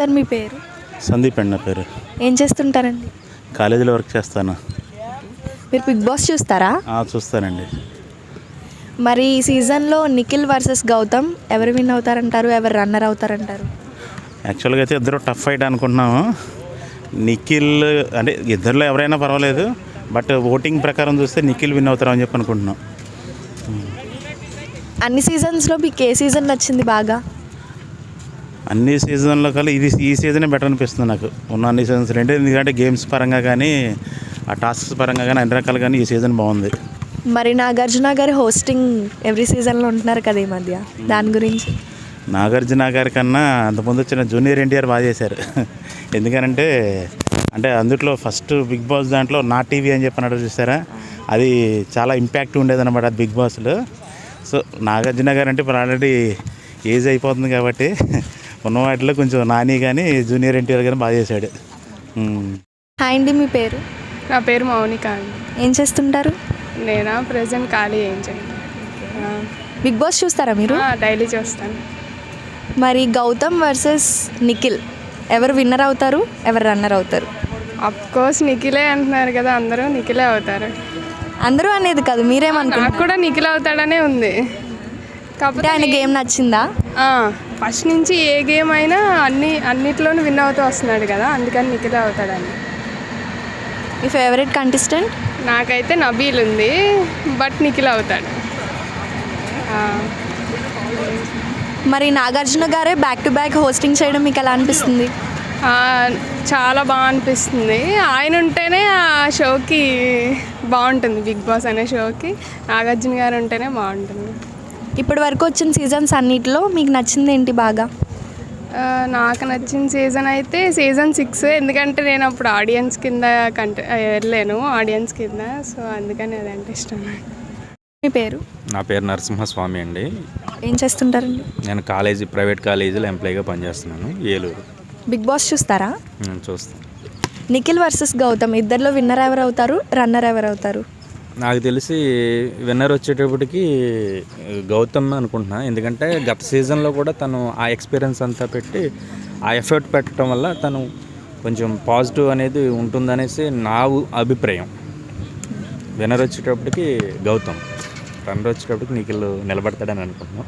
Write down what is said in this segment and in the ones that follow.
Sir మీ పేరు? సందీప్ అండి నా పేరు. ఏం చేస్తుంటారండి? కాలేజీలో వర్క్ చేస్తాను. మీరు బిగ్ బాస్ చూస్తారా? ఆ, చూస్తానండి. మరి ఈ సీజన్లో నిఖిల్ వర్సెస్ గౌతమ్ ఎవరు విన్ అవుతారంటారు? ఎవరు రన్నర్ అవుతారంటారు? యాక్చువల్గా అయితే ఇద్దరు టఫ్ ఫైట్ అనుకుంటున్నాము. నిఖిల్ అంటే ఇద్దరిలో ఎవరైనా పర్వాలేదు బట్ ఓటింగ్ ప్రకారం చూస్తే నిఖిల్ విన్ అవుతారని చెప్పి అనుకుంటున్నాం. అన్ని సీజన్స్లో మీకు ఏ సీజన్ నచ్చింది బాగా? అన్ని సీజన్లో కల్లా ఇది ఈ సీజనే బెటర్ అనిపిస్తుంది నాకు. ఉన్న అన్ని సీజన్స్ అంటే ఎందుకంటే గేమ్స్ పరంగా కానీ ఆ టాస్క్స్ పరంగా కానీ అన్ని రకాలు కానీ ఈ సీజన్ బాగుంది. మరి నాగార్జున గారి హోస్టింగ్ ఎవ్రీ సీజన్లో ఉంటున్నారు కదా ఈ మధ్య? దాని గురించి. నాగార్జున గారి కన్నా అంతకుముందు వచ్చిన జూనియర్ ఎన్టీఆర్ బాగా చేశారు. ఎందుకనంటే అంటే అందుట్లో ఫస్ట్ బిగ్ బాస్ దాంట్లో నా టీవీ అని చెప్పి అన్నాడు చూసారా? అది చాలా ఇంపాక్ట్ ఉండేది అనమాట అది బిగ్ బాస్లో సో నాగార్జున గారు అంటే ఇప్పుడు ఆల్రెడీ ఏజ్ అయిపోతుంది కాబట్టి ఉన్న వాటిలో కొంచెం నాని కానీ జూనియర్ ఎన్టీఆర్ కానీ బాగా చేశాడు. హాయ్ అండి మీ పేరు? నా పేరు మౌనిక అండి. ఏం చేస్తుంటారు? నేనా ప్రజెంట్ ఖాళీ ఏం చేయను. బిగ్ బాస్ చూస్తారా మీరు? డైలీ చూస్తాను. మరి గౌతమ్ వర్సెస్ నిఖిల్ ఎవరు విన్నర్ అవుతారు ఎవరు రన్నర్ అవుతారు? అఫ్ కోర్స్ నిఖిలే అంటున్నారు కదా అందరూ నిఖిలే అవుతారు. అందరూ అనేది కాదు మీరేమనుకుంటారు నాకు కూడా నిఖిల్ అవుతాడనే ఉంది. కాకపోతే ఆయన గేమ్ నచ్చిందా? ఫస్ట్ నుంచి ఏ గేమ్ అయినా అన్ని అన్నిట్లోనూ విన్ అవుతూ వస్తున్నాడు కదా అందుకని నిఖిలే అవుతాడని. మీ ఫేవరెట్ కంటెస్టెంట్ నాకైతే నబీల్ ఉంది బట్ నిఖిల్ అవుతాడు. మరి నాగార్జున గారే బ్యాక్ టు బ్యాక్ హోస్టింగ్ చేయడం మీకు ఎలా అనిపిస్తుంది? చాలా బాగా అనిపిస్తుంది. ఆయన ఉంటేనే ఆ షోకి బాగుంటుంది బిగ్ బాస్ అనే షోకి నాగార్జున గారు ఉంటేనే బాగుంటుంది. ఇప్పటి వరకు వచ్చిన సీజన్స్ అన్నిటిలో మీకు నచ్చింది ఏంటి బాగా? నాకు నచ్చిన సీజన్ అయితే సీజన్ సిక్స్. ఎందుకంటే నేను అప్పుడు ఆడియన్స్ కింద కంటే వెళ్ళాను ఆడియన్స్ కింద. సో అందుకని అదంటే ఇష్టం. మీ పేరు? నా పేరు నరసింహస్వామి అండి. ఏం చేస్తుంటారండి? నేను కాలేజీ ప్రైవేట్ కాలేజీలో ఎంప్లాయీగా పనిచేస్తున్నాను ఏలూరు. బిగ్ బాస్ చూస్తారా? నేను చూస్తాను. నిఖిల్ వర్సెస్ గౌతమ్. ఇద్దరిలో విన్నర్ ఎవరు అవుతారు రన్నర్ ఎవరు అవుతారు? నాకు తెలిసి విన్నర్ వచ్చేటప్పటికి గౌతమ్ అనుకుంటున్నా. ఎందుకంటే గత సీజన్లో కూడా తను ఆ ఎక్స్పీరియన్స్ అంతా పెట్టి ఆ ఎఫర్ట్ పెట్టడం వల్ల తను కొంచెం పాజిటివ్ అనేది ఉంటుందనేసి నా అభిప్రాయం. విన్నర్ వచ్చేటప్పటికి గౌతమ్. రన్నర్ వచ్చేటప్పటికి నిఖిల్ నిలబడతాడని అనుకుంటున్నాం.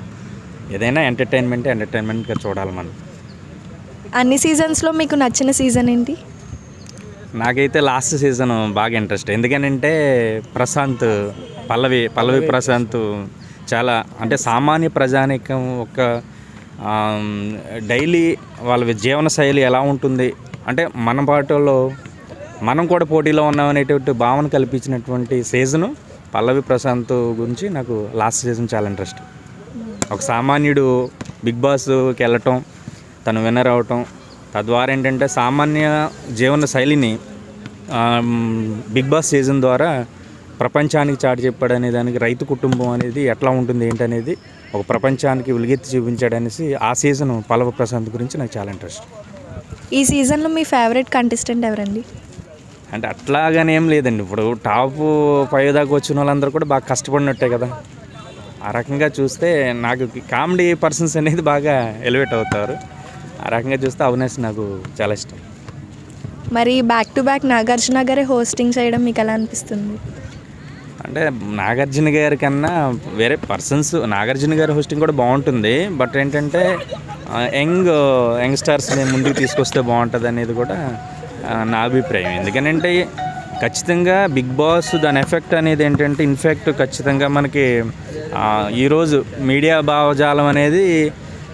ఏదైనా ఎంటర్టైన్మెంట్ ఎంటర్టైన్మెంట్గా చూడాలి మనం. అన్ని సీజన్స్లో మీకు నచ్చిన సీజన్ ఏంటి? నాకైతే లాస్ట్ సీజన్ బాగా ఇంట్రెస్ట్. ఎందుకనంటే ప్రశాంత్ పల్లవి పల్లవి ప్రశాంత్ చాలా అంటే సామాన్య ప్రజానికం ఒక డైలీ వాళ్ళ జీవన శైలి ఎలా ఉంటుంది అంటే మన పాటలో మనం కూడా పోటీలో ఉన్నామనేటువంటి భావన కల్పించినటువంటి సీజను పల్లవి ప్రశాంత్ గురించి నాకు లాస్ట్ సీజన్ చాలా ఇంట్రెస్ట్. ఒక సామాన్యుడు బిగ్ బాస్కి వెళ్ళటం తను విన్నర్ అవటం తద్వారా ఏంటంటే సామాన్య జీవన శైలిని బిగ్ బాస్ సీజన్ ద్వారా ప్రపంచానికి చాటి చెప్పాడు అనే దానికి రైతు కుటుంబం అనేది ఎట్లా ఉంటుంది ఏంటనేది ఒక ప్రపంచానికి వెలుగెత్తి చూపించాడనేసి ఆ సీజన్ పల్లవ ప్రశాంత్ గురించి నాకు చాలా ఇంట్రెస్ట్. ఈ సీజన్లో మీ ఫేవరెట్ కంటెస్టెంట్ ఎవరండి? అంటే అట్లాగానే ఏం లేదండి. ఇప్పుడు టాప్ ఫైవ్ దాకా వచ్చిన వాళ్ళందరూ కూడా బాగా కష్టపడినట్టే కదా. ఆ రకంగా చూస్తే నాకు కామెడీ పర్సన్స్ అనేది బాగా ఎలివేట్ అవుతారు. ఆ రకంగా చూస్తే అవినాష్ నాకు చాలా ఇష్టం. మరి బ్యాక్ టు బ్యాక్ నాగార్జున గారే హోస్టింగ్ చేయడం మీకు ఎలా అనిపిస్తుంది? అంటే నాగార్జున గారి కన్నా వేరే పర్సన్స్ నాగార్జున గారి హోస్టింగ్ కూడా బాగుంటుంది. బట్ ఏంటంటే యంగ్ యంగ్స్టర్స్ని ముందుకు తీసుకొస్తే బాగుంటుంది అనేది కూడా నా అభిప్రాయం. ఎందుకనంటే ఖచ్చితంగా బిగ్ బాస్ దాని ఎఫెక్ట్ అనేది ఏంటంటే ఇన్ఫెక్ట్ ఖచ్చితంగా మనకి ఈరోజు మీడియా భావజాలం అనేది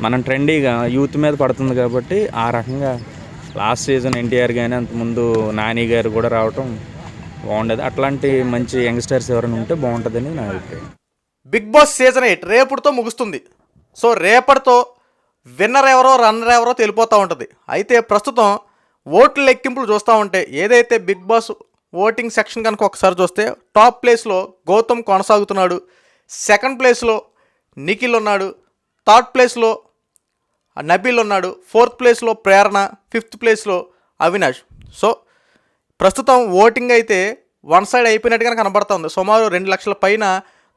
మనం ట్రెండీగా యూత్ మీద పడుతుంది కాబట్టి ఆ రకంగా లాస్ట్ సీజన్ ఎన్టీఆర్ కానీ అంతకుముందు నాని గారు కూడా రావటం బాగుండేది. అట్లాంటి మంచి యంగ్స్టర్స్ ఎవరైనా ఉంటే బాగుంటుందని నా అభిప్రాయం. బిగ్ బాస్ సీజన్ ఎయిట్ రేపటితో ముగుస్తుంది. సో రేపటితో విన్నర్ ఎవరో రన్నర్ ఎవరో తెలిపోతూ ఉంటుంది. అయితే ప్రస్తుతం ఓట్ల లెక్కింపులు చూస్తూ ఉంటే ఏదైతే బిగ్ బాస్ ఓటింగ్ సెక్షన్ కనుక ఒకసారి చూస్తే టాప్ ప్లేస్లో గౌతమ్ కొనసాగుతున్నాడు. సెకండ్ ప్లేస్లో నిఖిల్ ఉన్నాడు. థర్డ్ ప్లేస్లో నబీల్ ఉన్నాడు ఫోర్త్ ప్లేస్లో ప్రేరణ ఫిఫ్త్ ప్లేస్లో అవినాష్. సో ప్రస్తుతం ఓటింగ్ అయితే వన్ సైడ్ అయిపోయినట్టుగా కనబడుతుంది. సుమారు రెండు లక్షల పైన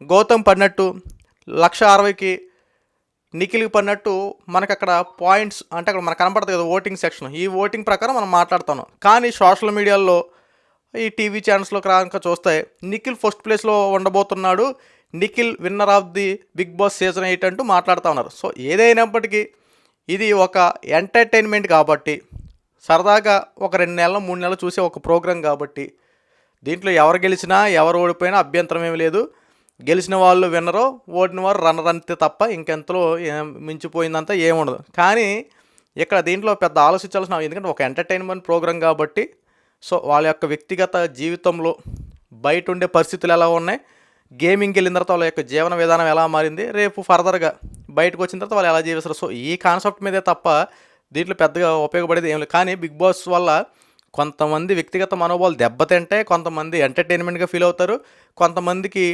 గౌతమ్ పడినట్టు లక్ష అరవైకి నిఖిల్కి పడినట్టు మనకు అక్కడ పాయింట్స్ అంటే అక్కడ మనకు కనబడుతుంది కదా ఓటింగ్ సెక్షన్. ఈ ఓటింగ్ ప్రకారం మనం మాట్లాడుతున్నాం కానీ సోషల్ మీడియాలో ఈ టీవీ ఛానల్స్లో కనుక చూస్తే నిఖిల్ ఫస్ట్ ప్లేస్లో ఉండబోతున్నాడు. Nikhil winner of the Bigg Boss season eight అంటూ మాట్లాడుతూ ఉన్నారు. సో ఏదైనప్పటికీ ఇది ఒక ఎంటర్టైన్మెంట్ కాబట్టి సరదాగా ఒక రెండు నెలలు మూడు నెలలు చూసే ఒక ప్రోగ్రాం కాబట్టి దీంట్లో ఎవరు గెలిచినా ఎవరు ఓడిపోయినా అభ్యంతరం ఏమి లేదు. గెలిచిన వాళ్ళు విన్నరు ఓడిన వారు రన్నర్ అంతే తప్ప ఇంకెంతలో మించిపోయిందంతా ఏముండదు కానీ ఇక్కడ దీంట్లో పెద్ద ఆలోచించాల్సిన ఎందుకంటే ఒక ఎంటర్టైన్మెంట్ ప్రోగ్రాం కాబట్టి సో వాళ్ళ యొక్క వ్యక్తిగత జీవితంలో బయట ఉండే పరిస్థితులు ఎలా ఉన్నాయి గేమింగ్కి వెళ్ళిన తర్వాత వాళ్ళ యొక్క జీవన విధానం ఎలా మారింది రేపు ఫర్దర్గా బయటకు వచ్చిన తర్వాత వాళ్ళు ఎలా జీవిస్తారు? సో ఈ కాన్సెప్ట్ మీదే తప్ప దీంట్లో పెద్దగా ఉపయోగపడేది ఏం లేదు. కానీ బిగ్ బాస్ వల్ల కొంతమంది వ్యక్తిగత మనోభావాలు దెబ్బతింటే కొంతమంది ఎంటర్టైన్మెంట్గా ఫీల్ అవుతారు. కొంతమందికి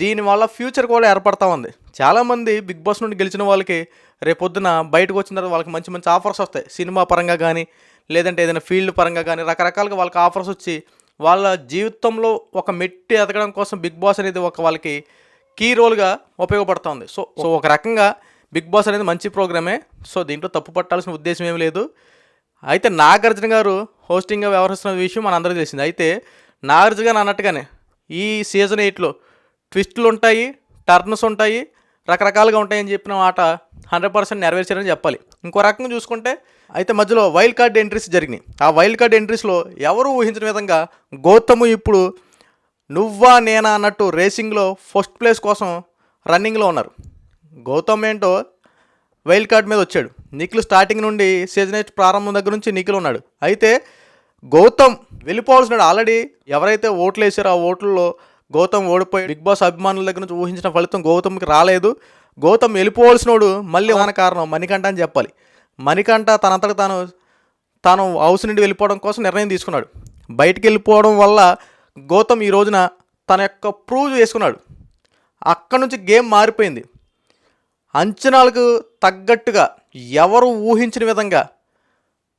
దీనివల్ల ఫ్యూచర్ కూడా ఏర్పడతా ఉంది. చాలామంది బిగ్ బాస్ నుండి గెలిచిన వాళ్ళకి రేపొద్దున బయటకు వచ్చిన తర్వాత వాళ్ళకి మంచి మంచి ఆఫర్స్ వస్తాయి. సినిమా పరంగా కానీ లేదంటే ఏదైనా ఫీల్డ్ పరంగా కానీ రకరకాలుగా వాళ్ళకి ఆఫర్స్ వచ్చి వాళ్ళ జీవితంలో ఒక మెట్టి ఎదగడం కోసం బిగ్ బాస్ అనేది ఒక వాళ్ళకి కీ రోల్గా ఉపయోగపడుతుంది. సో సో ఒక రకంగా బిగ్ బాస్ అనేది మంచి ప్రోగ్రామే. సో దీంట్లో తప్పు పట్టాల్సిన ఉద్దేశం ఏమి లేదు. అయితే నాగార్జున గారు హోస్టింగ్గా వ్యవహరిస్తున్న విషయం మనందరికీ తెలిసింది. అయితే నాగార్జున గారు అన్నట్టుగానే ఈ సీజన్ ఎయిట్లో ట్విస్టులు ఉంటాయి టర్న్స్ ఉంటాయి రకరకాలుగా ఉంటాయని చెప్పిన మాట హండ్రెడ్ పర్సెంట్ నెరవేర్చారని చెప్పాలి. ఇంకో రకంగా చూసుకుంటే అయితే మధ్యలో వైల్డ్ కార్డ్ ఎంట్రీస్ జరిగినాయి. ఆ వైల్డ్ కార్డ్ ఎంట్రీస్లో ఎవరు ఊహించిన విధంగా గౌతమ్ ఇప్పుడు నువ్వా నేనా అన్నట్టు రేసింగ్లో ఫస్ట్ ప్లేస్ కోసం రన్నింగ్లో ఉన్నారు. గౌతమ్ ఏంటో వైల్డ్ కార్డ్ మీద వచ్చాడు. నిఖిల్ స్టార్టింగ్ నుండి సీజన్ ఎయిట్ ప్రారంభం దగ్గర నుంచి నిఖిల్ ఉన్నాడు. అయితే గౌతమ్ వెళ్ళిపోవాల్సినాడు ఆల్రెడీ. ఎవరైతే ఓట్లు వేసారో ఆ ఓట్లలో గౌతమ్ ఓడిపోయి బిగ్ బాస్ అభిమానుల దగ్గర నుంచి ఊహించిన ఫలితం గౌతమ్కి రాలేదు. గౌతమ్ వెళ్ళిపోవాల్సినోడు మళ్ళీ మన కారణం మణికంఠ అని చెప్పాలి. మణికంఠ తనంతట తాను తాను హౌస్ నుండి వెళ్ళిపోవడం కోసం నిర్ణయం తీసుకున్నాడు. బయటికి వెళ్ళిపోవడం వల్ల గౌతమ్ ఈ రోజున తన యొక్క ప్రూవ్ చేసుకున్నాడు. అక్కడ నుంచి గేమ్ మారిపోయింది. అంచనాలకు తగ్గట్టుగా ఎవరు ఊహించిన విధంగా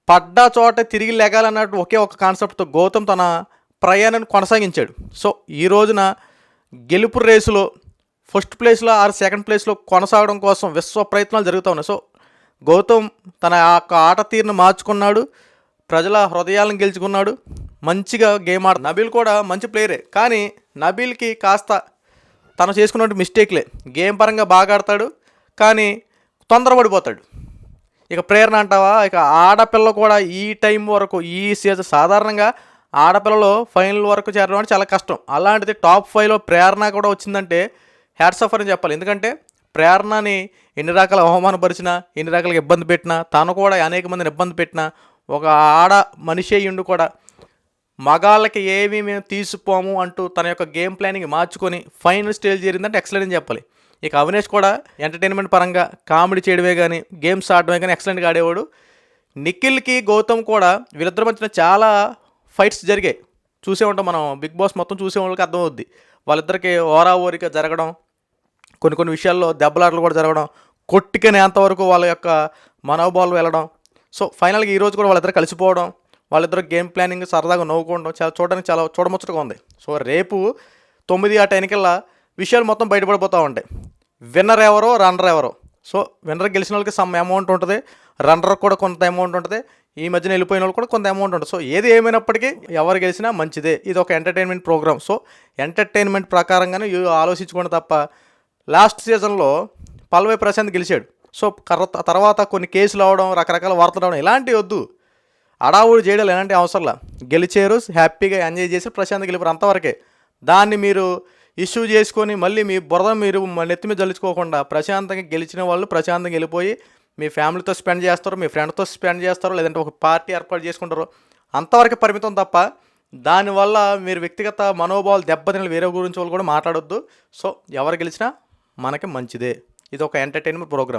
పడ్డ చోట తిరిగి లెగాలన్నట్టు ఒకే ఒక కాన్సెప్ట్తో గౌతమ్ తన ప్రయాణాన్ని కొనసాగించాడు. సో ఈ రోజున గెలుపు రేసులో ఫస్ట్ ప్లేస్లో ఆరు సెకండ్ ప్లేస్లో కొనసాగడం కోసం విశ్వ ప్రయత్నాలు జరుగుతూ ఉన్నాయి. సో గౌతమ్ తన యొక్క ఆట తీరును మార్చుకున్నాడు. ప్రజల హృదయాలను గెలుచుకున్నాడు. మంచిగా గేమ్ ఆడ నబీల్ కూడా మంచి ప్లేయరే. కానీ నబీల్కి కాస్త తను చేసుకున్నట్టు మిస్టేక్లే. గేమ్ పరంగా బాగా ఆడతాడు కానీ తొందరపడిపోతాడు. ఇక ప్రేరణ అంటావా? ఇక ఆడపిల్ల కూడా ఈ టైం వరకు ఈ సీజన్ సాధారణంగా ఆడపిల్లలు ఫైనల్ వరకు చేరడం అంటే చాలా కష్టం. అలాంటిది టాప్ ఫైవ్లో ప్రేరణ కూడా వచ్చిందంటే హ్యాట్స్ సఫర్ అని చెప్పాలి. ఎందుకంటే ప్రేరణని ఎన్ని రకాల అవమానపరిచినా ఎన్ని రకాల ఇబ్బంది పెట్టినా తను కూడా అనేక మందిని ఇబ్బంది పెట్టినా ఒక ఆడ మనిషి అయ్యుండు కూడా మగాళ్ళకి ఏమీ మేము తీసిపోము అంటూ తన యొక్క గేమ్ ప్లానింగ్ మార్చుకొని ఫైనల్ స్టేజ్ చేరిందంటే ఎక్సలెంట్ అని చెప్పాలి. ఇక అవినేష్ కూడా ఎంటర్టైన్మెంట్ పరంగా కామెడీ చేయడమే కానీ గేమ్స్ ఆడడమే కానీ ఎక్సలెంట్గా ఆడేవాడు. నిఖిల్కి గౌతమ్ కూడా వీళ్ళిద్దరి మధ్యన చాలా ఫైట్స్ జరిగాయి. చూసే ఉంటాం మనం బిగ్ బాస్ మొత్తం చూసే వాళ్ళకి అర్థమవుద్ది. వాళ్ళిద్దరికి ఓరా ఓరిక జరగడం కొన్ని కొన్ని విషయాల్లో దెబ్బలాటలు కూడా జరగడం కొట్టుకనేంతవరకు వాళ్ళ యొక్క మనోభావాలు వెళ్ళడం. సో ఫైనల్గా ఈరోజు కూడా వాళ్ళిద్దరు కలిసిపోవడం వాళ్ళిద్దరు గేమ్ ప్లానింగ్ సరదాగా నవ్వుకోవడం చాలా చూడడానికి చాలా చూడముచ్చటగా ఉంది. సో రేపు తొమ్మిది ఆ టైంకల్లా విషయాలు మొత్తం బయటపడిపోతూ ఉంటాయి. విన్నర్ ఎవరో రన్నర్ ఎవరో. సో విన్నర్ గెలిచిన వాళ్ళకి సమ్ అమౌంట్ ఉంటుంది. రన్నర్ కూడా కొంత అమౌంట్ ఉంటుంది. ఈ మధ్యన వెళ్ళిపోయిన వాళ్ళు కూడా కొంత అమౌంట్ ఉంటుంది. సో ఏది ఏమైనప్పటికీ ఎవరు గెలిచినా మంచిదే. ఇది ఒక ఎంటర్టైన్మెంట్ ప్రోగ్రామ్. సో ఎంటర్టైన్మెంట్ ప్రకారంగానే ఆలోచించుకోండి తప్ప లాస్ట్ సీజన్లో పల్వై ప్రశాంత్ గెలిచాడు. సో కర్ర- తర్వాత కొన్ని కేసులు అవడం రకరకాల వార్తలు అవడం ఇలాంటివి వద్దు. అడావుడు చేయడం ఎలాంటి అవసరంలా? గెలిచారు హ్యాపీగా ఎంజాయ్ చేసి ప్రశాంత్ గెలిపారు అంతవరకే. దాన్ని మీరు ఇష్యూ చేసుకొని మళ్ళీ మీ బురద మీరు నెత్తి మీద జల్లుకోకుండా ప్రశాంతంగా గెలిచిన వాళ్ళు ప్రశాంతంగా వెళ్ళిపోయి మీ ఫ్యామిలీతో స్పెండ్ చేస్తారు మీ ఫ్రెండ్తో స్పెండ్ చేస్తారు లేదంటే ఒక పార్టీ ఏర్పాటు చేసుకుంటారు అంతవరకు పరిమితం తప్ప దానివల్ల మీరు వ్యక్తిగత మనోభావాలు దెబ్బతిన వేరే గురించి వాళ్ళు కూడా మాట్లాడొద్దు. సో ఎవరు గెలిచినా మనకి మంచిదే. ఇది ఒక ఎంటర్టైన్మెంట్ ప్రోగ్రామ్